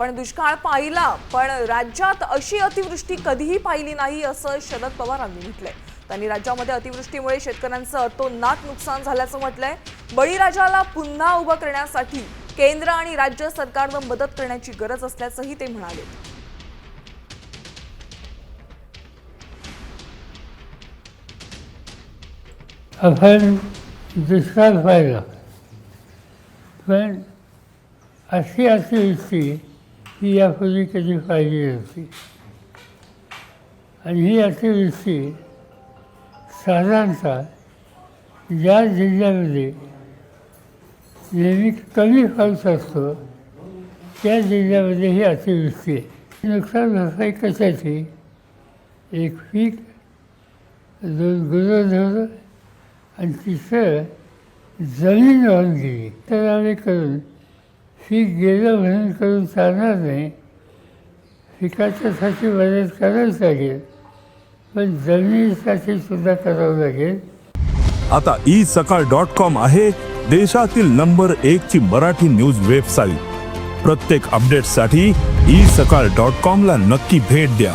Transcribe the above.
आपण दुष्काळ पाहिला पण राज्यात अशी अतिवृष्टी कधीही पाहिली नाही असं शरद पवारांनी म्हटलंय. त्यांनी राज्यामध्ये अतिवृष्टीमुळे शेतकऱ्यांचं अतोनात नुकसान झाल्याचं म्हटलंय. बळीराजाला पुन्हा उभं करण्यासाठी केंद्र आणि राज्य सरकारनं मदत करण्याची गरज असल्याचंही ते म्हणाले. आपण दुष्काळ पाहिला पण अशी अतिवृष्टी ही यापूर्वी कधी पाहिली नव्हती आणि ही अतिवृष्टी साधारणतः ज्या जिल्ह्यामध्ये नेहमी कमी पाऊस असतो त्या जिल्ह्यामध्ये ही अतिवृष्टी आहे. नुकसान भरपाई कशाची? एक पीक दोन गुरंढोरं आणि तिसरं जमीन वाहून गेली. तर आम्ही करून ही गेलं म्हणून करून चालणार नाही. पिकाच्यासाठी मदत करावीच लागेल. पण जमिनीसाठी सुद्धा करावं लागेल. आता ई सकाळ डॉट कॉम आहे देशातील नंबर एक ची मराठी न्यूज वेबसाईट. प्रत्येक अपडेटसाठी ई सकाळ डॉट कॉम ला नक्की भेट द्या.